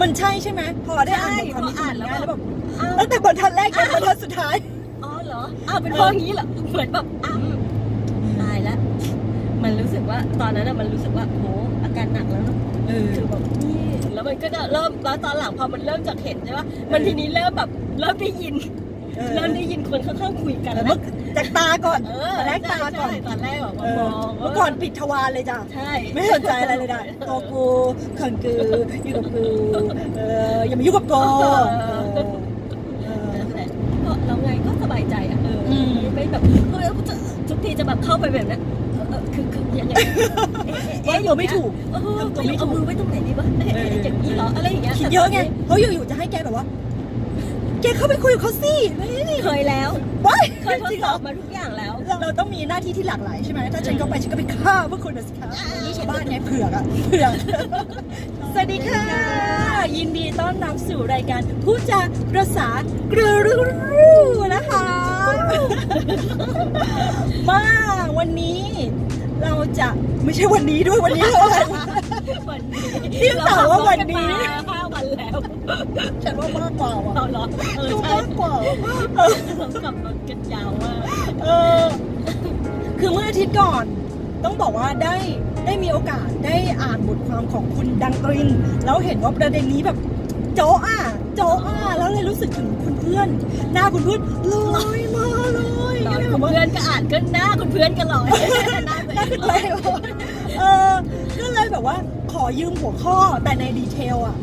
มันใช่ใช่ไหมพอได้อ่านบทความนี้ใช่พออ่านแล้วแล้วแบบอ้าวตั้งแต่บรรทัดแรกจนบรรทัดสุดท้ายอ๋อเหรออ้าวเป็นเพราะอย่างนี้เหรอเหมือนแบบอ้าวตายแล้วมันรู้สึกว่าตอนนั้นน่ะมันรู้สึกว่าโหอาการหนักแล้วเนอะเออคือแบบนี่แล้วมันก็จะเริ่มแล้วตอนหลังพอมันเริ่มจากเห็นใช่ปะมันทีนี้เริ่มแบบเริ่มได้ยิน เออเริ่มได้ยินคนข้างๆคุยกันแต่แล้วเมื่อจากตาก่อนเออตอนแรกตาก่อนใช่ตอนแรกแบบเอว่าอมองเมื่อก่อนปิดทวารเลยจ้ะใช่ไม่สนใจอะไรเลยได้ตัวกูเขินกูอยู่กับกูเอออย่ามายุ่งกับกูเออเออนั่นแหละก็เราไงก็สบายใจอะเอออมไม่แบบเฮ้ยจะทุกทีจะแบบเข้าไปแบบนั้นเออเออคือคือยังไงเอ๊ะเอ๊ะว่าตัวไม่ถูกเออทำตัวไม่ถูกเอามือไว้ตรงไหนดีวะเอ๊ะเอ๊ะอย่างนี้เหรออะไรอย่างเงี้ยคิดเยอะไงเพราะอยู่ๆจะให้แกแบบว่า แกเข้าไปคุยกับเขาสิไม่ได้เคยแล้ว ว้ายเคยทดจริงสเหรออบมาทุกอย่างแล้วเราต้องมีหน้าที่ที่หลากหลายใช่ไหมถ้าฉันเข้าไปฉันก็ไปฆ่าพวกคุณนะสิคะนี่ชาวบ้านไงเผือกอะเผือก สวัสดีค่ะ ยินดีต้อนรับสู่รายการพูดจาภาษากรูรูรูนะคะ มาวันนี้ เราจะไม่ใช่วันนี้ด้วยวันนี้เลยวันนี้ ที่ถามว่าวันนี้เราขับรถกัมาห้าวันแล้วฉันว่ามากกว่าว่ะเอาเหรอเออดูใช่มากกว่าเออเราขับรถกันยาวมากเออ คือเมื่ออาทิตย์ก่อน ต้องบอกว่าได้ได้มีโอกาสได้อ่านบทความของคุณดังตริน แล้วเห็นว่าประเด็นนี้แบบโจ๊ะอะโจ๊ะอะแล้วเลยรู้สึกถึงคุณเพื่อน หน้าคุณเพื่อนลอยมาเลยตอนก็เลยคุแบบว่าณเพื่อนก็อ่านก็หน้าคุณเพื่อนกันหรอยหน้าตัวน่าเอขึ้งนเลยเออก็เลยแบบว่าข อยืมหัวข้อแต่ในดีเทลอะ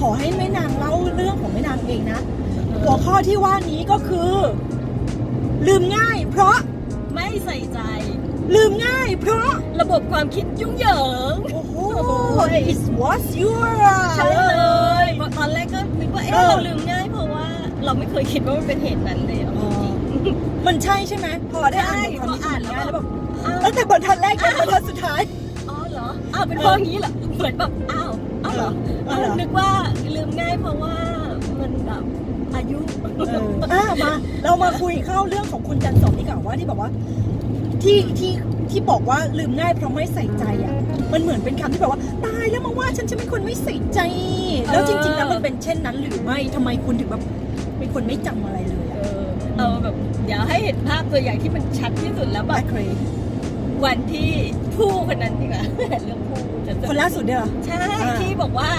ขอให้แม่นางเล่าเรื่องของแม่นางเองนะ หัวข้อที่ว่านี้ก็คือ ลืมง่าย เพราะไม่ใส่ใจ ลืมง่าย เพราะระบบความคิดยุ่งเหยิง โอ้โหโอ้ย it was your ใช่เลยตอนแรกก็นึกว่าเอ๊ะเออเราลืมง่ายเพราะว่าเราไม่เคยคิดว่ามันเป็นเหตุนั้นเลยอะจริงมันใช่ใช่ไหมพอได้อ่านใช่บทความนี้พออ่านแล้วแล้วแบบๆอ้าวตั้งแต่บรรทัดแรกจนบรรทัดสุดท้าย อ๋อเหรออ้าวเป็นเพราะอย่างนี้เหรอเหมือนแบบอ้าวอ้าวเหรออ้าวเหรอ นึกว่าลืมง่ายเพราะว่ามันแบบอายุ เอออะมาเรามาคุยเข้าเรื่องของคุณจันสมดีกว่าว่าที่บอกว่า ที่ที่ที่บอกว่าลืมง่ายเพราะไม่ใส่ใจอะ มันเหมือนเป็นคำที่แบบว่า ตายแล้วมาว่าฉันฉันเป็นคนไม่ใส่ใจ แล้วจริงๆแล้วมันเป็นเช่นนั้นหรือไม่ทำไมคุณถึงแบบเป็นคนไม่จำอะไรเลยเออะอเอาแบบเดี๋ยวให้เห็นภาพตัวอย่างที่มันชัดที่สุดแล้วแบแบบคเครวันที่ ผู้คนนั้นดีกว่าเรื่องผู้จะคนล่าสุดเนี่ยเหรอ ใช่อ่า ที่บอกว่า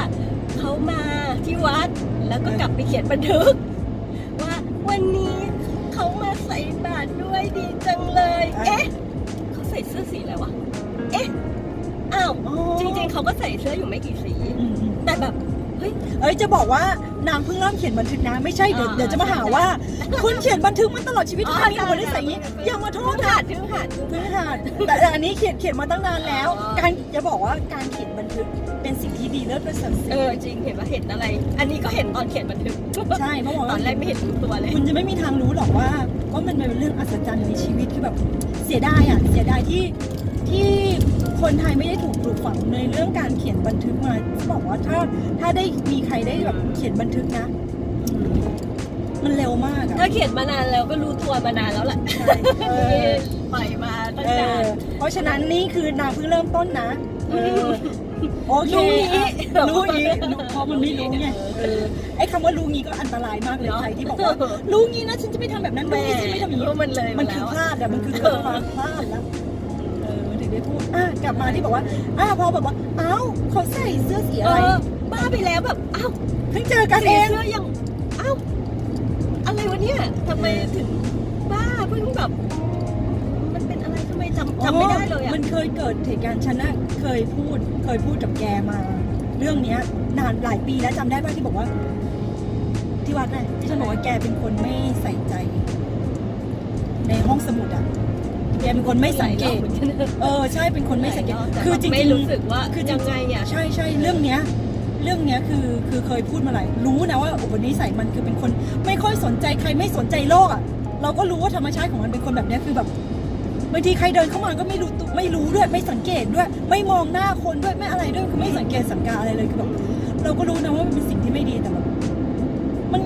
เขามาที่วัดแล้วก็กลับไปเขียนบันทึก ว่าวันนี้เขามาใส่บาตรด้วยดีจังเลย เอ๊ะเขาใส่เสื้อสีอะไรวะเอ๊ะอ้าวอ๋อจริงๆเขาก็ใส่เสื้ออยู่ไม่กี่สีอืมอืมแต่แบบ เฮ้ยเอ้ยจะบอกว่านางเพิ่งเริ่มเขียนบันทึกนะไม่ใช่เดี๋ยวอ่า เดี๋ยวจะมาหาว่าคุณเขียนบันทึกมันตลอดชีวิตอ๋อทำไมมีใช่คนได้ใส่อย่างนี้อย่ามาโทษผ่าค่ะนถึงผ่านถึงเพิ่งหัดแต่แต่อันนี้เขียนเขียนมาตั้งนานแล้ว อ๋อ การจะบอกว่าการเขียนบันทึกเป็นสิ่งที่ดีเลิศประเสริฐสิเออจริงเห็นว่าเห็นอะไร อันนี้ก็เห็นตอนเขียนบันทึกใช่เพราะว่าตอนแรกไม่เห็นทุกตัวเลยคุณจะไม่มีทางรู้หรอกว่าว่ามันเป็นเรื่องอัศจรรย์ในชีวิตคือแบบเสียดายอะเสียดายที่ที่ คนไทยไม่ได้ถูกปลูกฝังในเรื่องการเขียนบันทึกมาบอกว่าถ้าถ้าได้มีใครได้แบบเขียนบันทึกนะอืมมันเร็วมากอะถ้าเขียนมานานแล้วก็รู้ตัวมานานแล้วแหละใช่เออปล่อยมาตั้งเอนาอนเพราะฉะนั้นนี่คือนางเพิ่งเริ่มต้นนะเออโอเครู้งี้อะรู้งี้รู้เพราะมันไม่รู้ไงเออไอ้คำว่ารู้งี้ก็อันตรายมากเลยเนอะใครที่บอกว่ารู้งี้นะฉันจะไม่ทำแบบนั้นแหม่รู้งี้ฉันไม่ทำอย่างนี้ รู้มันเลยมันมาคือแล้วพลาดอะมันคือเกิดความพลาดแล้วเอ อมันถึงได้พูดอะกลับมาที่บอกว่าอะพอแบบว่าเอ้าเขาใส่เสื้อสีเออะไรอบ้าไปแล้วแบบอ้าวเพิ่งเจอกันสีเองเสื้อยังอ้าวอะไรวะเนี่ยทำไมถึงบ้าเพิ่งแบบมันเป็นอะไรทำไมจำจำไม่ได้เลยอะมันเคยเกิดเหตุการณ์ฉันน่ะเคยพูดเคยพูดกับแกมา เรื่องเนี้ย นานหลายปีแล้วจำได้ป่ะที่บอกว่า ที่วัดน่ะที่ฉันบอกว่าแกเป็นคนไม่ใส่ใจ ในห้องสมุดอะ แกเป็นคนไม่สังเกต เออใช่เป็นคนไม่สังเกต คือจริงๆไม่รู้สึกว่าคือยังไงอะใช่ใช่เรื่องเนี้ยเรื่องเนี้ยคือคือเคยพูดมาหลายรู้นะว่าอุปนิสัยมันคือเป็นคนไม่ค่อยสนใจใครไม่สนใจโลกอะเราก็รู้ว่าธรรมชาติของมันเป็นคนแบบเนี้ยคือแบบบางทีใครเดินเข้ามาก็ไม่รู้ตัวไม่รู้ด้วยไม่สังเกตด้วย ไม่มองหน้าคนด้วยไม่อะไรด้วยคือไม่สังเกตสังกาอะไรเลยคือแบบเราก็รู้นะว่ามันเป็นสิ่งที่ไม่ดีแต่แบบมัน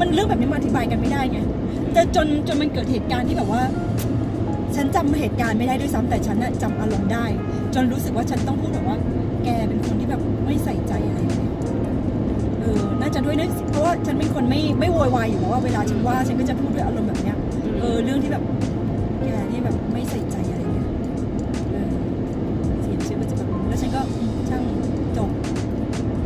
มันเรื่องแบบนี้มาอธิบายกันไม่ได้ไงจะจนจนมันเกิดเหตุการณ์ที่แบบว่า ฉันจำเหตุการณ์ไม่ได้ด้วยซ้ำแต่ฉันน่ะจำอารมณ์ได้ จนรู้สึกว่าฉันต้องพูดแบบว่า แกเป็นคนที่แบบไม่ใส่ใจอะไรเลยจะด้วยด้วยเพราะว่าฉันเป็นคนไม่ไม่โวยวายอยู่แล้วว่าเวลาฉันว่าฉันก็จะพูดด้วยอารมณ์แบบเนี้ยเออเรื่องที่แบบแกนี่แบบไม่ใส่ใจอะไรเงี้ยเออเสียชื่อก็จะแบบแล้วฉันก็อืมช่างจบ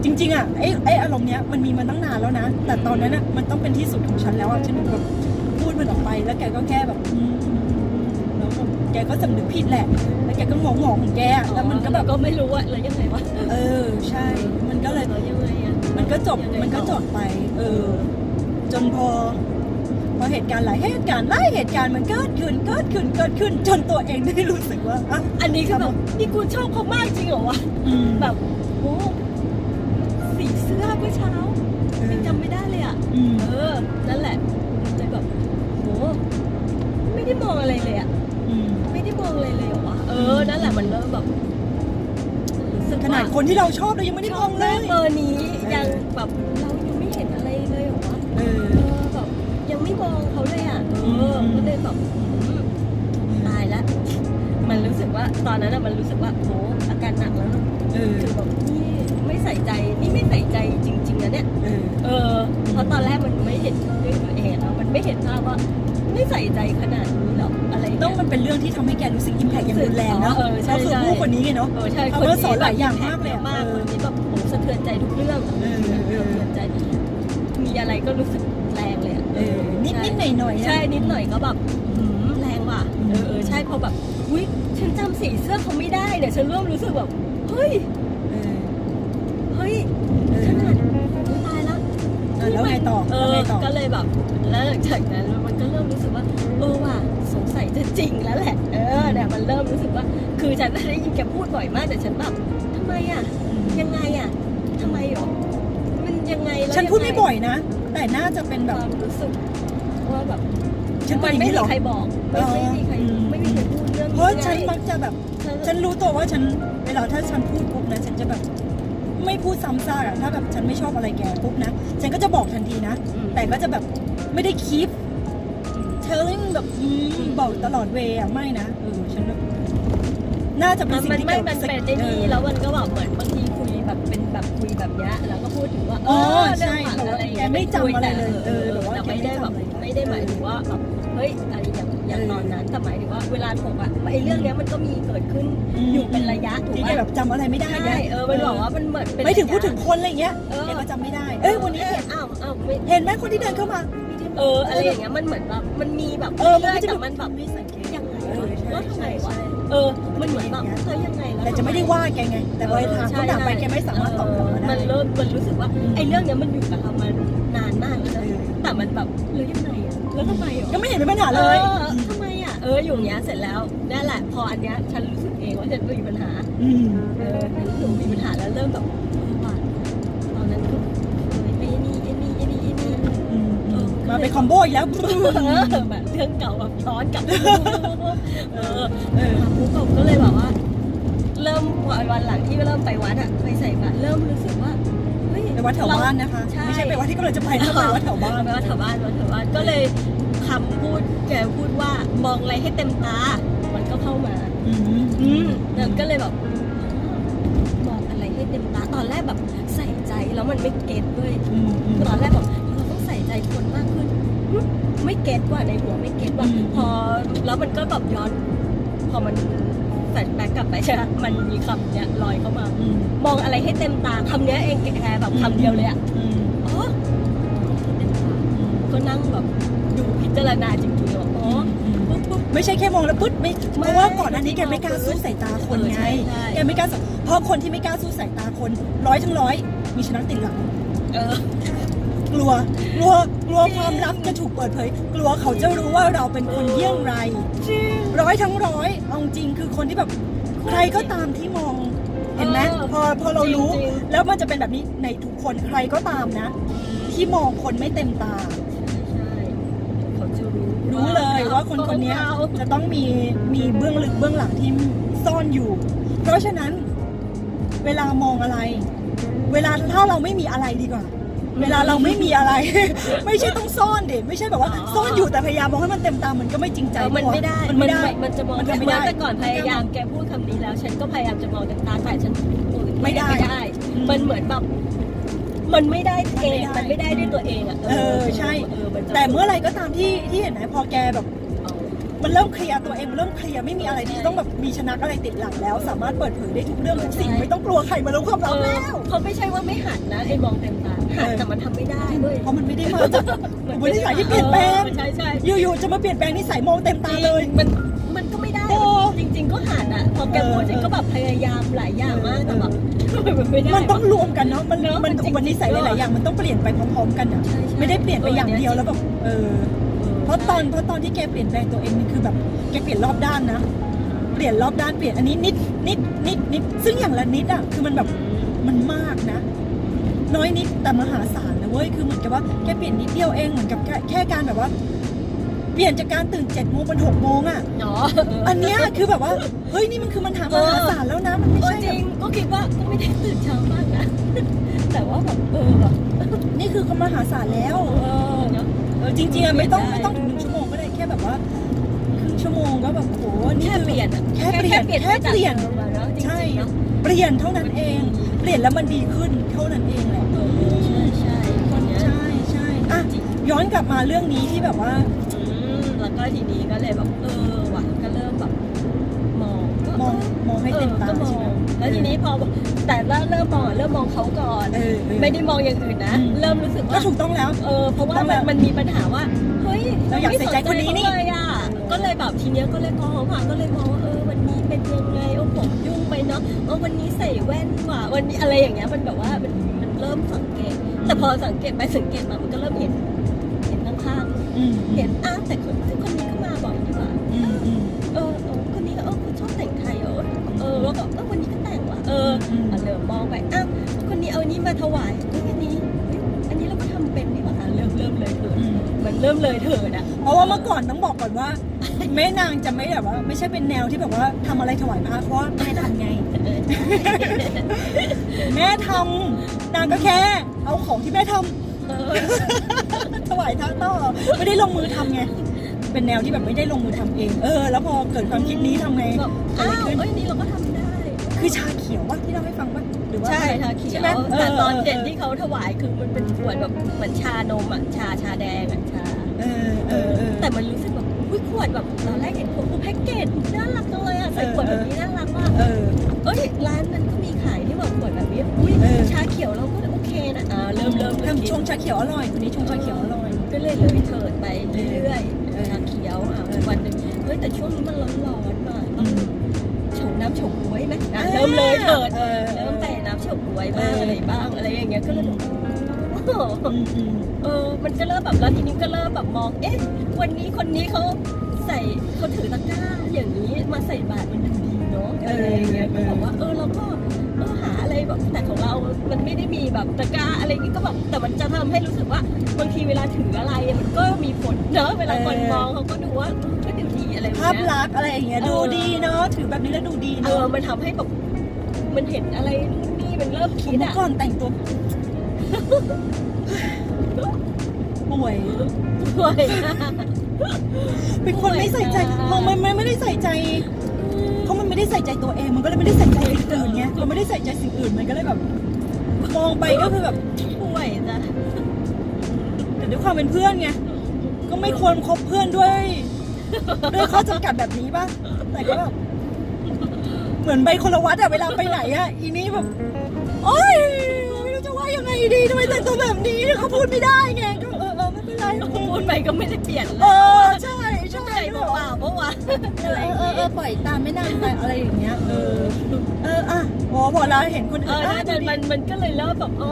จริง ๆอะไอ้ไอ้อารมณ์เนี้ยมันมีมาตั้งนานแล้วนะแต่ตอนนั้นอะมันต้องเป็นที่สุดของฉันแล้วอะฉันแบบพูดมันออกไปแล้วแกก็แค่แบบอืม แล้วก็แกก็สำนึกผิดแหละ แล้วแกก็งงงๆของแกอะแล้วมันก็แบบ ก็ไม่รู้ว่าแล้วยังไงวะเออ ใช่ มันก็เลยแล้วยังไงอะมันก็จบยังไงต่อมันก็จบไป เออ จนพอ พอเหตุการณ์หลายเหตุการณ์หลายเหตุการณ์มันเกิดขึ้น เกิดขึ้น เกิดขึ้น จนตัวเองได้รู้สึกว่าอะอันนี้คือแบบนี่กูชอบเขามากจริงเหรอวะ อืมแบบโอ้สีเสื้อเมื่อเช้ายังจำไม่ได้เลยอะ อืม เออ นั่นแหละเลยแบบโห ไม่ได้มองอะไรเลยอะ อวะเออนั่นแหละมันเริ่มแบบรู้สึกขนาดว่าคนที่เราชอบเรายังไม่ได้ชมออบงเลแม่ยเบอร์นี้เออยังแบบเรายังไม่เห็นอะไรเลยเหรอวะเออ เออแบบยังไม่มองเขาเลยอะเอออืมก็เลยแบบอืมตายแล้วมันรู้สึกว่าตอนนั้นอะมันรู้สึกว่าโหอาการหนักแล้วนะเออ คือแบบนี่ไม่ใส่ใจนี่ไม่ใส่ใจจริงๆนะเนี่ย เออ เออเพราะตอนแรกมันไม่เห็นด้วยตัวเองอะมันไม่เห็นภาพว่าไม่ใส่ใจขนาดนี้ ต้องมันเป็นเรื่องที่ทำให้แกรู้สึกอิมแพกอย่างรุนแรงนะเออใช่ก็คือใช่ ผู้คนนี้ไงเนาะเออใช่เขาคนก็นี้สอนหลายอย่างมากเลยอะมากเออคนนี้แบบโหสะเทือนใจทุกเรื่องอะเออเออสะเทือนใจมีอะไรก็รู้สึกแรงเลยอะเออนิดนิดหน่อยหน่อยๆนะ ใช่นิดหน่อยก็แบบหืมแรงว่ะเออเออใช่พอแบบอุ้ยฉันจำสีเสื้อเขาไม่ได้เนี่ยฉันเริ่มรู้สึกแบบเฮ้ยเออเฮ้ยเออขนาดอุ๊ยตายแล้วเออแล้วไงต่อเอแล้วอไงต่อ ก็เลยแบบ แล้วหลังจากนั้นมันก็เริ่มรู้สึกว่า คือฉันได้ยินแกพูดบ่อยมากแต่ฉันแบบทำไมอะ ยังไงอะทำไมหรอ มันยังไงแล้วฉันพูดไม่งงบ่อยนะ แต่น่าจะเป็นคแบบวามรู้สึกว่าแบบฉันเป็นมัอย่างไม่นี้เหรมีอ ใครบอกไม่อ๋อไม่มีใครอืมไม่มีใครพูดเรื่องเพนี้ราะฉันไงมักจะแบบฉันฉันรู้ตัวว่าฉันเวลาถ้าฉันพูดปุ๊บนะฉันจะแบบ ไม่พูดซ้ำซากอะถ้าแบบฉันไม่ชอบอะไรแกปุ๊บนะ ฉันก็จะบอกทันทีนะอืมแต่ก็จะแบบไม่ได้คีปเทลลิ่งแบบอืมบอกตลอดเวย์อะไม่นะเออฉันแบบ น่าจะเป็นมันสิ่งมันที่ไม่เกี่ยวมักับนเซ็กเป็นไอ้นี่เออแล้วมันก็แบบเหมือนบางทีคุยแบบเป็นแบบคุยแบบเนี้ยแล้วก็พูดถึงว่าอ๋อเรื่องใช่หลังอะไรอย่างแกเงี้ยไม่จำอะไรเลยเออเออแบบว่าแต่ไม่ได้แบบแกไม่จำอะไรไม่ได้หมายถึงว่าแบบเฮ้ยอะไรอย่างอย่างเออตอนนั้นแต่หมายถึงว่าเวลาถกอะไอ้เรื่องเนี้ยมันก็มีเกิดขึ้นมอยู่เป็นระยะถูกที่ไหมแกแบบจำอะไรไม่ได้ใช่นี่ยเออมันบอกว่ามันเหมือนเป็น ไม่ถึงระยะพูดถึงคนอะไรเงี้ยเออ แกก็จำไม่ได้ เอ้ยวันนี้เห็นอ้าวอ้าวไม่เห็นไหมคนที่เดินเข้ามา เอออะไรอย่างเงี้ยมันเหมือนแบบมันมีแบบเออมันเรื่อยก็ๆจะ แต่มันแบบ ไม่สังเกต เออมันเหมือนแบบเธอยังไงแล้วแต่จะไม่ได้ว่าแกไง แต่พอถามคำถามไปแกไม่สามารถตอบกลับมาได้มันเริ่มมันรู้สึกว่าอืมไอ้เรื่องเนี้ยมันอยู่กับเรามานานมากแล้วเอนะอแต่มันแบบแล้วยังไงอะแล้วทำไมอะก็ไม่เห็นเป็นปัญหาเลยออทำไมอะเอออยู่อย่างเงี้ยเสร็จแล้วนั่นแหละพออันเนี้ยฉันรู้สึกเองว่าฉันมีปัญหา อืม เออหนูมีปัญหาแล้วเริ่มแบบ เป็นคอมโบอีกแล้วเออแบบเรื่องเก่าแบบย้อนกลับไปเออเออปุ๊บผมก็เลยแบบว่า เริ่มวันหลังที่เริ่มไปวัดอะไปใส่บาตรเริ่มรู้สึกว่าเฮ้ยไปวัดแถวบ้านนะคะ ไม่ใช่ไปวัดที่กำลังจะไปนะไปวัดแถวบ้านไปวัดแถวบ้านวัดแถวบ้านก็เลยคำพูดแกพูดว่ามองอะไรให้เต็มตา มันก็เข้ามาอืมอืมแล้วก็เลยแบบมองอะไรให้เต็มตาตอนแรกแบบใส่ใจแล้วมันไม่เก็ตด้วยตอนแรกบอ ไม่เก็ตว่าในหัวไม่เก็ตว่าอืมพอแล้วมันก็แบบย้อน พอมันแฟลชแบ็กกลับไปใช่ไหมมันมีคำเนี้ยลอยเข้ามาอืมมองอะไรให้เต็มตาคำเนี้ยเองแกแบบคำเดียวเลยอะอืมอ๋อเต็มตาก็นั่งแบบดูพิจารณาจริงๆว่าอ๋ออืมปุ๊บปุ๊บไม่ใช่แค่มองแล้วปึ๊ดไม่เพราะว่าก่อนอันนี้แกไม่กล้าสู้สายตาคนเออไงใช่ใช่แกไม่กล้าสู้เพราะคนที่ไม่กล้าสู้สายตาคน ร้อยทั้งร้อยมีชนะติดหลังเออ กลัว กลัว กลัวความลับจะถูกเปิดเผย กลัวเขาจะรู้ว่าเราเป็นคนเยี่ยงไรจริงร้อยทั้งร้อยเอาจริงคือคนที่แบบใครก็ตามที่มอง เห็นไหมเออพอพอเรารู้จริงแล้วมันจะเป็นแบบนี้ในทุกคนใครก็ตามนะ ที่มองคนไม่เต็มตาใช่เขาจะรู้รู้เลยว่าคนคนเนี้ยเขาจะต้องมีมีเบื้องลึกเบื้องหลังที่ซ่อนอยู่ เพราะฉะนั้น เวลามองอะไร เวลาถ้าเราไม่มีอะไรดีกว่า เวลาเราไม่มีอะไร ไม่ใช่ต้องซ่อนเด็ไม่ใช่แบบว่าซ่อนอยู่แต่พยายามมองให้มันเต็มตามันก็ไม่จริงใจเออมันไม่ได้มันไม่ได้มันจะมองมันทำไม่ได้แต่ก่อนพยายามแกพูดคำนี้แล้ว ฉันก็พยายามจะมองแต่ตาแต่ฉันเออไม่ได้ไม่ได้อืมมันเหมือนแบบมันไม่ได้เองมัมันนไม่ไม่ได้ได้ด้วยตัวเองอะเออใช่เออมันจะแต่เมื่อไหรก็ตามที่ที่เห็นไหมพอแกแบบเอา มันเริ่มเคลียร์ตัวเองมันเริ่มเคลียร์ไม่มีอะไรที่ต้องแบบมีชนะอะไรติดหลังแล้ว สามารถเปิดเผยได้ทุกเรื่องทุกสิ่งไม่ต้องกลัวใครมารู้ความลับเออแล้ว เขาไม่ใช่ว่าไม่หันนะไอ้มองเต็มตาหันแต่มันทำไม่ได้ด้วยเพราะมันไม่ได้มาจากอุปนิสัยที่เปลี่ยนแปลงใช่ใช่อยู่ๆจะมาเปลี่ยนแปลงนิสัยมองเต็มตาเลย มันมันก็ไม่ได้โอ้จริง ๆ ก็หันอะพอแกเออพูดจริงก็แบบพยายามหลายอย่างมากแต่แบบมันไม่ได้มันต้องรวมกันเนาะมันเนอะมันมันจริงอุปนิสัยหลายๆอย่างมันต้องเปลี่ยนไปพร้อมๆกันอะใช่ใช่ไม่ได้เปลี่ยนไปอย่างเดียวเออแล้วแบบเออ เพราะตอนเพราะตอนที่แกเปลี่ยนแปลงตัวเองนี่คือแบบแกเปลี่ยนรอบด้านนะ เปลี่ยนรอบด้านเปลี่ยนอันนี้นิดนิดนิดนิดซึ่งอย่างละนิดอะคือมันแบบมันมากนะ น้อยนิดแต่มหาศาลนะเว้ยคือเหมือนกับว่าแกเปลี่ยนนิดเดียวเองเหมือนกับแค่แค่การแบบว่า เปลี่ยนจากการตื่นเจ็ดโมงเป็นหกโมงอะเนาะอันเนี้ยคือแบบว่าเฮ้ยนี่มันคือมันหามหาศาลแล้วนะมันไม่เออใช่จแบริบงก็คิดว่าก็ไม่ได้ตื่นเช้ามากนะแต่ว่าแบบเออแบบนี่คือเขามหาศาลแล้วเออเนาะเออจริงๆอะไม่ต้องได้ไม่ต้องถึงหนึ่งชั่วโมงก็ได้แค่แบบว่าครึ่งชั่วโมงก็แบบโอ้โหนี่แค่คือเปลี่ยนอะแค่เปลี่ยนแค่แค่เปลี่ยนจากดิมอะเนาะจริงๆใช่เนาะเปลี่ยนเท่านั้นเอง เปลี่ยนแล้วมันดีขึ้นเท่านั้นเองแหละเออใช่ใช่คนเนี้ยใช่ใช่อะย้อนกลับมาเรื่องนี้ที่แบบว่าอืมแล้วก็ทีนี้ก็เลยแบบเออว่ะก็เริ่มแบบมองก็มองมองให้เต็มตาออก็มอใช่ไหมง แล้วทีนี้พอแต่ว่าเริ่มมองเริ่มมองเขาก่อน เออเออ ไม่ได้มองอย่างอื่นนะอืมเริ่มรู้สึกก็ว่าถูกต้องแล้ว เออเพราะว่าต้องมันแบบมันมีปัญหาว่าเฮ้ยเราอยากใส่ใจคนนี้นี่ ไม่สใจเขาเลยอะก็เลยแบบทีเนี้ยก็เลยมองว่าก็เลยมองว่าเออวันนี้เป็นยังไงโอ้ผมยุ่งไปเนาะเออวันนี้ใส่แว่นว่ะวันนี้อะไรอย่างเงี้ยมันแบบว่ามันมันเริ่มสังเกต แต่พอสังเกตไปสังเกตมามันก็เริ่มเห็น เห็นข้างอืมๆเห็นอ้าวแต่คนคนนี้ก็ มอะเริ่มมองไปอ้าวคนนี้เอาอันนี้มาถวายเฮ้ยอันนี้เฮ้ยอันนี้เราก็ทำเป็นนี่หว่าอะเริ่มเริ่มเลยเถิดอืมมันเริ่มเลยเถิดอะเพราะว่าเมื่อก่อนต้องบอกก่อนว่าแม่นางจะไม่แบบว่า ไม่ใช่เป็นแนวที่แบบว่าทำอะไรถวายพระเพราะว่าแม่ทำไงเออใช่แม่ทำนางก็แค่ เอาของที่แม่ทำเออถวายพระต่อไม่ได้ลงมือทำไงเป็นแนวที่แบบไม่ได้ลงมือทำเอง เออ แล้วพอเกิดความคิดนี้ทำไงแบบเกิดอ้าอะไรวขึ้นเอ้ยนี่เราก็ทำได้ คือชาเขียวว่าที่เราให้ฟังว่าห รือว่าใช่ชาเขียใช่วไหมแต่ตอนเออเด่นที่เขาถวายคือมันเป็นขวดแบบเหมือนชานมอะชาชาแดงอะชาเออเออเออแต่มันรู้สึกแบบอุ้ยขวดแบบตอนแรกเห็นขวดแพ็กเกจน่ารักจังเลยอะใส่ขวดแบบนี้น่ารักมากเออเอ้ยร้านนั้นก็มีขายที่แบบขวดแบบนี้อุ้ยเออชาเขียวเราก็โอเคนะอ่าเริ่มเริ่มทำชงชาเขียวอร่อยคนนี้ชงชาเขียวอร่อยก็เลยเลยเถิดไปเรื่อยเออๆชาเขียวอะวันหนึ่งเฮ้ยแต่ช่วงนี้มันร้อนๆมากอืมชงน้ำเฉาก๊วยไหมอะเริ่มเลยเถิด เออเริ่มแต่น้ำเฉาก๊วยบ้างอะไรบ้างอะไรอย่างเงี้ยก็เลยเออ มันก็เริ่มแบบแล้วทีนี้ก็เริ่มแบบมอง เอ๊ะ วันนี้คนนี้เขาใส่เขาถือตะกร้าอย่างนี้มาใส่บาตรมันดูดีเนาะอะไรอย่างเงี้ยก็บอกว่าเออเราก็เออหาอะไรแบบแต่ของเรา มันไม่ได้มีแบบตะกร้าอะไรอย่างงี้ก็แบบแต่มันจะทำให้รู้สึกว่าบางทีเวลาถืออะไรมันก็มีผลเนอะเวลาคนมองเขาก็ดูว่าก็ดูดีอะไรแบบภาพลักษณ์อะไรอย่างเงี้ยดูดีเนาะถือแบบนี้แล้วดูดีเนาะมันทำให้แบบมันเห็นอะไรนู่น นี่มันเริ่มคิดเมื่อะอก่อนแต่งตัว ป่วยด้วยเป็นคนไม่ใส่ใจป่วยมันมันไม่ได้ใส่ใจ เพราะมันไม่ได้ใส่ใจตัวเอง มันก็เลยไม่ได้ใส่ใจสิ่งอื่นไงมันไม่ได้ใส่ใจสิ่งอื่น มันก็เลยแบบมองไปก็คือแบบ ป่วยจ้ะแต่ด้วยความเป็นเพื่อนไง ก็ไม่ควรคบเพื่อนด้วย ด้วยข้อจำกัดแบบนี้ป่ะ แต่ก็แบบ เหมือนใบคนละวัดอะเวลาไปไหนอะอีนี้แบบ โอ๊ยไม่รู้จะว่ายังไงดีทำไมแต่งตัวแบบนี้เขาพูดไม่ได้ไงก็เออเออไม่เป็นไรพูดไปก็ไม่ได้เปลี่ยนเอเลยอใช่ใช่ใช่เปล่าเพราะว่าเออะไรออย่างเออเงี้เออยปล่อยตามไม่นานไปอะไรอย่างเงี้ยเออเอออะพอพอเราเห็นคนเออื่นออะน่าจะมันมันก็เลยเริ่มแบบอ๋อ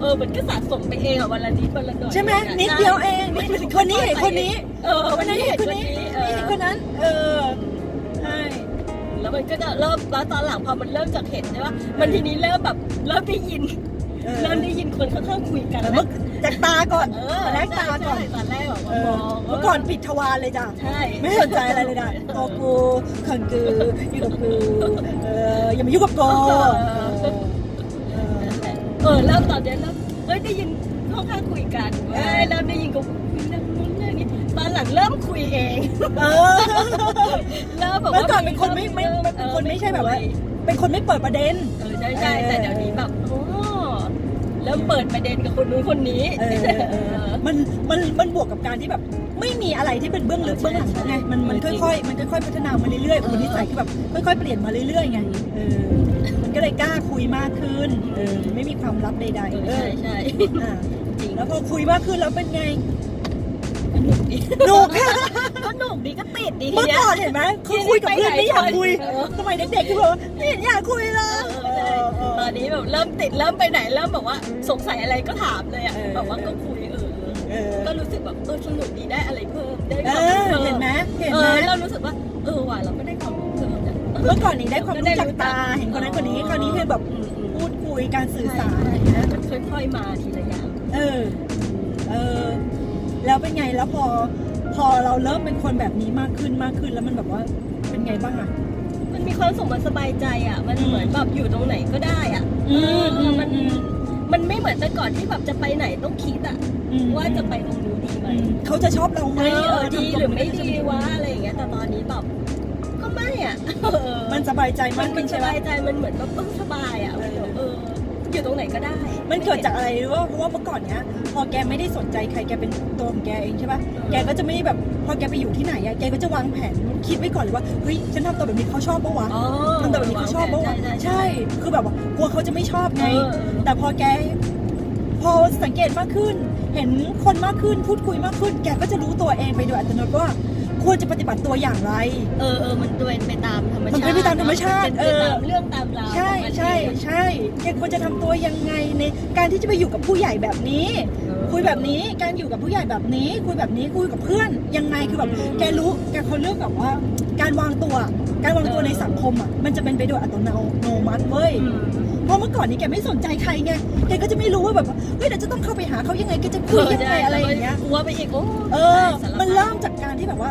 เออมันก็สะสมไปเองอะวันละนิดวันละหน่อยใช่ไหมนิดเดียวเองนี่คนนี้เห็นคนนี้เออวัวันนนี้นี้เห็เห็นนคคนนนี้นี้เอนี่อเห็นคนนั้น เออใช่ แล้วมันก็จะเริ่มแล้วตอนหลังพอมันเริ่มจากเห็นใช่ปะมันทีนี้เริ่มแบบเริ่มได้ยินเออเริ่มได้ยินคนข้างๆคุยกันแต่นะเมื่อจากตาก่อนเอตออนแรกตาก่อนใช่ตอนแรกแบบเอว่าอมองเมื่อก่อนปิดทวารเลยจ้ะใช่ไม่สนใจอะไรเลยนะตัวกูขังกูอยู่กับกูเอออย่ามายุ่งกับกูเออเออเออเริ่มตอนเนี้ยเริ่มเฮ้ยได้ยินข้างๆคุยกันเว้ยเริ่มได้ยินกั นี้ตอนหลังเริ่มคุยเอง เออเริ่มแบบเมื่อว่าก่อนเป็นคนไม่ไม่เป็นคนไม่ใช่แบบว่าเป็นคนไม่เปิดประเด็นเออใช่ใช่แต่เดี๋ยวนี้แบบโอ้เริ่มเปิดประเด็นกับคนนู้นคนนี้เออเออมันมันมันบวกกับการที่แบบไม่มีอะไรที่เป็นเบื้องลึกเบื้องหลังแล้วไงมันมันค่อยๆมันค่อยๆพัฒนามาเรื่อยๆอุปนิสัยคือแบบค่อยๆเปลี่ยนมาเรื่อยๆไงเออมันก็เลยกล้าคุยมากขึ้นเออไม่มีความลับใดๆเอใช่อใช่อ่าจริงแล้วพอคุยมากขึ้นแล้วเป็นไง สนุกดีหนุกสนุกดีก็ติดดีทีเมื่อเนี้ยก่อนเห็นไหมคือคุยกับเพื่อนไม่อยากคุยเออสมัยเด็กๆคือแบบว่าไม่เห็นอยากคุยเลยเออใช่ตอนนี้แบบเริ่มติดเริ่มไปไหนเริ่มแบบว่าสงสัยอะไรก็ถามเลยอะแบบว่าก็คุยเออเออก็รู้สึกแบบเออสนุกดีได้อะไรเพิ่มได้เอความรู้อเพิ่มเห็นไหมเห็นเอไหมอเรารู้สึกว่าเออว่ะเราก็ได้ความรู้เพิ่มนะเมื่อก่อนนี้ได้ความรู้จากตาเห็นคนนั้นคนนี้คราวนี้คือแบบอืมอืมพูดคุยการสื่อใช่สารอะไรอย่างใช่เงี้ยมันค่อยๆมาทีละอย่างเออ เออ แล้วเป็นไงแล้วพอพอเราเริ่มเป็นคนแบบนี้มากขึ้นมากขึ้นแล้วมันแบบว่าเป็นไงบ้างอะมันมีความสุขมันสบายใจอะ มันอืมเหมือนแบบอยู่ตรงไหนก็ได้อะอืมเอออืมมันอืมมันไม่เหมือนแต่ก่อนที่แบบจะไปไหนต้องคิดอะอืมว่าจะไปตรงนู้นดีไหมอืมเขาจะชอบเราไหมเออทำดีตัวหรือไม่นดีวะอะไรอย่างเงี้ยแต่ตอนนี้แบบก็ไม่อะเออมันสบายใจมัมานกมัขึ้นนสใช่ไหมบายใจมันเหมือนแบบเออสบายอะเออเอออยู่ตรงไหนก็ได้ มันเกิดจากอะไรรู้ว่าเพราะว่าเมื่อ ก่อนเนี้ย พอแกไม่ได้สนใจใครแกเป็นตัวของแกเองใช่ปะแกก็จะไม่ได้แบบพอแกไปอยู่ที่ไหนอะแกก็จะวางแผนคิดไว้ก่อนเลยว่าเฮ้ยฉันทำตัวแบบนี้เขาชอบปะวะอ๋อทำตัวแบบนี้เขาชอบปะวะใช่ใช่ คือแบบว่ากลัวเขาจะไม่ชอบเอไงอแต่พอแก พอสังเกตมากขึ้น เห็นคนมากขึ้น พูดคุยมากขึ้น แกก็จะรู้ตัวเองไปโดยอัตโนมัติว่า ควรจะปฏิบัติตัวอย่างไร เออเออมันเป็นไปตามธรรมชาติมันเป็นไปตามธรรมชาติเป็นไปเออตามเรื่องตามราวใช่ของมันใช่เองใช่แกควรจะทำตัวยังไงในการที่จะไปอยู่กับผู้ใหญ่แบบนี้ คุยแบบนี้การอยู่กับผู้ใหญ่แบบนี้ คุยแบบนี้คุยกับเพื่อนยังไงคือแบบแกรู้แกเขาเลือกแบบว่า การวางตัว การวางตัวในสังคมอะมันจะเป็นไปโดยอัตโนมัติเว้ยอืม เพราะเมื่อก่อนนี้แกไม่สนใจใครไงแกก็จะไม่รู้ว่าแบบเฮ้ยเดี๋ยวจะต้องเข้าไปหาเขายังไงแกจะคุยยังไงอะไรอย่างเงี้ยกลัวไปอีกโอ้เออสารพัดมันเริ่มจากการที่แบบว่า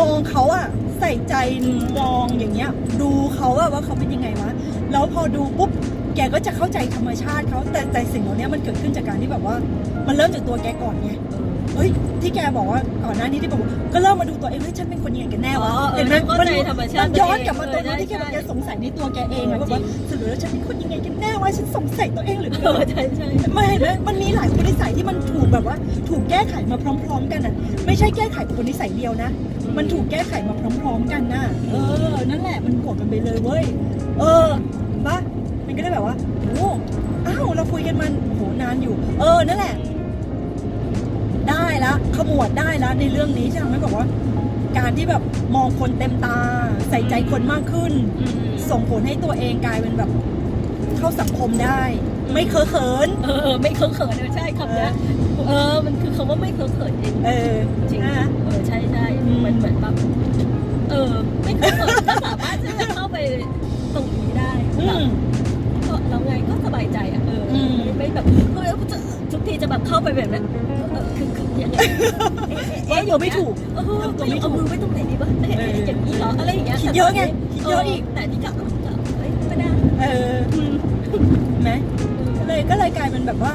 มองเขาอะใส่ใจมองอย่างเงี้ย ดูเขาอะว่าเขาเป็นยังไงวะแล้วพอดูปุ๊บแกก็จะเข้าใจธรรมชาติเขาแต่แต่สิ่งเหล่านี้มันเกิดขึ้นจากการที่แบบว่า มันเริ่มจากตัวแกก่อนไง เฮ้ยที่แกบอกว่าก่อนหน้านี้ที่บอกว่าก็เริ่มมาดูตัวเองเฮ้ยฉันเป็นคนยังไงกันแน่วะอ๋อเออเห็นไหมเข้ามันใจธรรมชาติมันย้อนกลับมาตัตัววเองนั้นที่แกใช่แบบแกสงสัยในตัวแกเองอะเออแบบว่าจริงสรุปแล้วฉันเป็นคนยังไงกันแน่วะฉันสงสัยตัวเองหรือเอเปล่าอใช่ใช่ไม่เห็นไหมมันมีหลายอุปนิสัยที่มันถูกแบบว่า ถูกแก้ไขมาพร้อม ๆ กันอะไม่ใช่แก้ไขอุปนิสัยเดียวนะ มันถูกแก้ไขมาพร้อม ๆ กันน่ะเออนั่นแหละมันบวกกันไปเลยเว้ยเออปะมันก็ได้แบบว่าโอ้อ้าวเราคุยกันมันโหนานอยู่ เออนั่นแหละ ได้ละขมวดได้ละในเรื่องนี้ใช่ไหมบอกว่า การที่แบบมองคนเต็มตา ใส่ใจคนมากขึ้นอืมส่งผลให้ตัวเองกลายเป็นแบบเข้าสังคมได้ ไม่เคอะเขิน เออ ไม่เคอะเขินเลยใช่คำเนี้ยเออ มันคือคำว่าไม่เคอะเขินจริงเออจริงนะเออใช่ใช่อืมมันเหมือนแบบเออ ไม่เคอะเขินก็สามารถที่จะเข้าไปตรงนี้ได้อืแบบมก็เราไงก็สบายใจอะเอออ ม ไม่ไม่ แบบเฮ้ยจะทุกทีจะแบบเข้าไปแบบนั้นเออคือคือยังไงเอ๊ะตัวไม่ถูกเออทำตัวไม่เอาถูกมือไว้ตรงไหนดีวะเอ๊ะเอออย่างนี้เหรออะไรอย่างเงี้ยคิดเยอะไงคิดเยอะอีก แต่นี่ก็ก็เฮ้ยไม่ได้เออเห็นไหมเลยก็เลยกลายเป็นแบบว่า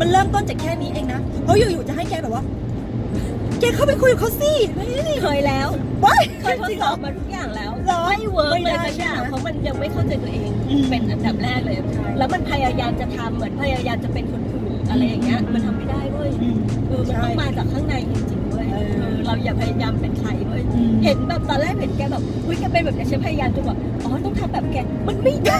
มันเริ่มต้นจากแค่นี้เองนะเพราะอยู่ๆจะให้แกแบบว่า แกเข้าไปคุยกับเขาสิไม่ได้เคยแล้ว ว้ายเคยทดสอบมาทุกอย่างแล้วเหรอ ไม่เวิร์กไม่เลได้ยสักอย่างใช่ไหมเพราะมันยังไม่เข้าใจตัวเองอืม เป็นอันดับแรกเลยใช่แล้วมันพยายามจะทำเหมือนพยายามจะเป็นคนอื่นอะไรอย่างเงี้ยมันทำไม่ได้เว้ยอืม เออมันต้องมาจากข้างในจริงๆเว้ยเออ เออเราอย่าพยายามเป็นใครเว้ยอืม เห็นแบบตอนแรกเห็นแกแบบอุ้ยแกเป็นแบบนี้ฉันพยายามจะบอกอ๋อต้องทำแบบแกมันไม่ได้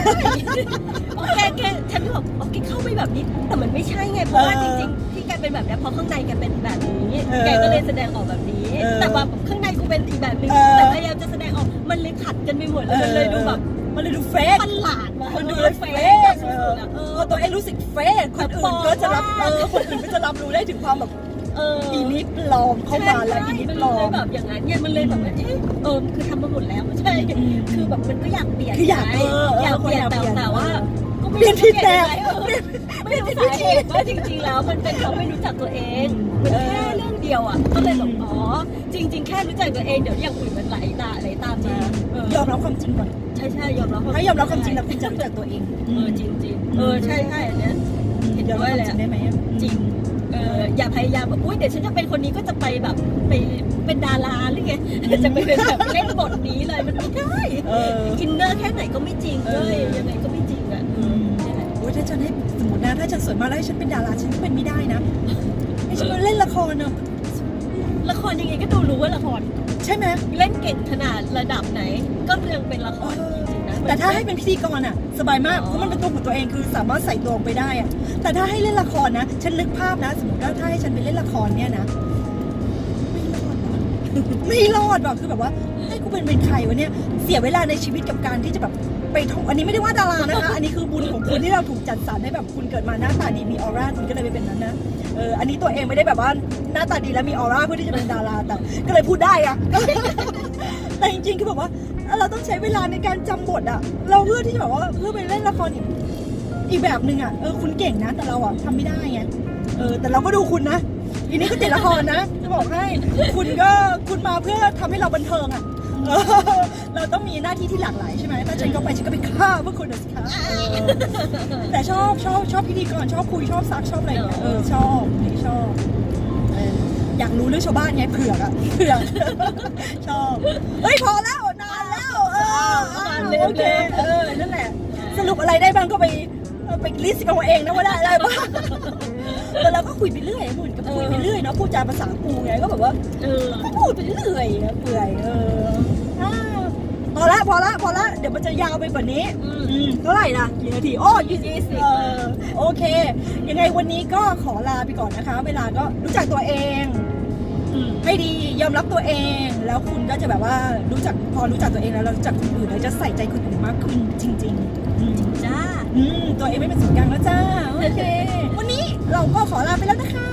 อ๋อแกแกฉันก็บอกอ๋อแกเข้าไปแบบนี้แต่มันไม่ใช่ไงเพราะว่าเอจอริงๆที่แก เป็นแบบนี้เพราะข้างในแกเป็นแบบนี้เออแกก็เลยแสดงออกแบบนี้ เออแต่ว่าข้างในกูเป็นอีกแบบนึงเออ แต่พยายามจะแสดงออกมันเลยขัดกันไปหมดเลยมันเลยดูแบบมันเลยดูเฟกประหลาดว่ะมันดูเอเลอยเฟเฟกกเอสุอดๆอะเอพออ ตัวเองรู้สึกเฟกคนอื่นก็จะรับเออคนอื่นก็จะรับรู้ได้ถึงความแบบเอออีนี้ปลอมเข้ามาแล้วอีนี้ปลอมันมเลยแบบอย่างนั้นเนี่ยมันเลยแบบว่าเอ๊ะเออคือทำมาหมดแล้วใช่อืมคือแบบมันก็อยากเปลี่ยนคืออยากไงเออเอออยากเปลี่ยนคนอยากแต่เปลี่ยน แต่ว่า ก็ไม่เปลี่ยนรู้ผิดจะเปลี่ยนแบบยังไงเออไม่รู้สาเหตุว่าจริง ๆ แล้วมันเป็นเพราะไม่รู้จักตัวเองมันแค่เรื่องเดียวอะก็เลยแบบอ๋อจริง ๆ แค่รู้จักตัวเองเดี๋ยวอย่างอื่นมันไหลตาไหลตามมาเออยอมรับความจริงก่อนใช่ใช่ยอมรับถ้ายอมรับความจริงแล้วคุณจะรู้จักตัวเองเออจริงจริงๆเออใช่ใช่อันเนี้ยเห็นยอมด้รับวยความเลยอะจริงได้ไหมอะจริงเอออย่าพยายามแบบอุ้ยเดี๋ยวฉันจะเป็นคนนี้ก็จะไปแบบไปเป็นดาราหรือไงจะไปเป็นแบบเล่นบทนี้เลยมันไม่ได้เอออินเนอร์แค่ไหนก็ไม่จริงเลยเออยังไงก็ ถ้าฉันให้สมมตินะถ้าฉันสวยมากแล้วให้ฉันเป็นดาราฉันก็เป็นไม่ได้นะให้ฉันมาเล่นละครเนอะละครยังไงก็ดูรู้ว่าละคร ใช่ไหมเล่นเก่งขนาดระดับไหน ก็ยังเป็นละครจริงๆนะแต่ถ้าให้เป็นพิธีกรอะ สบายมากอ๋อเพราะมันเป็นตัวของตัวเองคือสามารถใส่ตัวออกไปได้อะแต่ถ้าให้เล่นละครนะฉันนึกภาพนะ สมมติว่าถ้าให้ฉันไปเล่นละครเนี่ยนะไม่รอดว่ะคือแบบว่าให้กูเป็นเป็นใครวะเนี่ยเสียเวลาในชีวิตกับการที่จะแบบ ไปท่องอันนี้ไม่ได้ว่าดารานะคะ อันนี้คือบุญของคุณที่เราถูกจัดสรรให้แบบคุณเกิดมาหน้าตาดีมีออร่าคุณก็เลยไปเป็นนั้นนะเอออันนี้ตัวเองไม่ได้แบบว่าหน้าตาดีแล้วมีออร่าเพื่อที่จะเป็นดาราแต่ก็เลยพูดได้อะ แต่จริงๆคือแบบว่า เราต้องใช้เวลาในการจำบทอะเราเพื่อที่จะแบบว่าเพื่อไปเล่นละครอีกอีกแบบหนึ่งอะเออคุณเก่งนะ แต่เราอะทำไม่ได้ไงเออแต่เราก็ดูคุณนะทีนี้ก็ติดละครนะจะบอกให้คุณก็คุณมาเพื่อทำให้เราบันเทิงอะ เออเราต้องมีหน้าที่ที่หลากหลายใช่ไหมถ้าฉันก็ไปฉันก็ไปฆ่าพวกคุณนะสิคะเออแต่ชอบชอบชอบพิธีกรชอบคุยชอบซักชอบอะไรอย่างเงี้ยเออชอบนี่ชอบเอออยากรู้เรื่องชาวบ้านไงเผือกอะเผือกชอบเฮ้ยพอแล้วนานแล้วเออนานแล้วโอเคเออนั่นแหละสรุปอะไรได้บ้างก็ไป เออไปลิสต์กันเอาเองนะว่าได้อะไรบ้างแต่เราก็คุยไปเรื่อยเหมือนกับคุยไปเรื่อยเนาะพูดจาภาษากูไงก็แบบว่าเออก็พูดไปเรื่อยอะเปื่อยเอออ่าพอละพอละพอละเดี๋ยวมันจะยาวไปกว่านี้อืมอืมเท่าไหร่ล่ะกี่นาทีอ้อยี่สิบยี่สิบเออโอเค ยังไงวันนี้ก็ขอลาไปก่อนนะคะ เวลาก็รู้จักตัวเองอืมให้ดียอมรับตัวเอง แล้วคุณก็จะแบบว่ารู้จักพอรู้จักตัวเองแล้วเรารู้จักคนอื่นแล้วจะใส่ใจคนอื่นมากขึ้นจริงๆอืมจ้า อืมตัวเองไม่เป็นศูนย์กลางแล้วจ้า โอเค วันนี้เราก็ขอลาไปแล้วนะคะ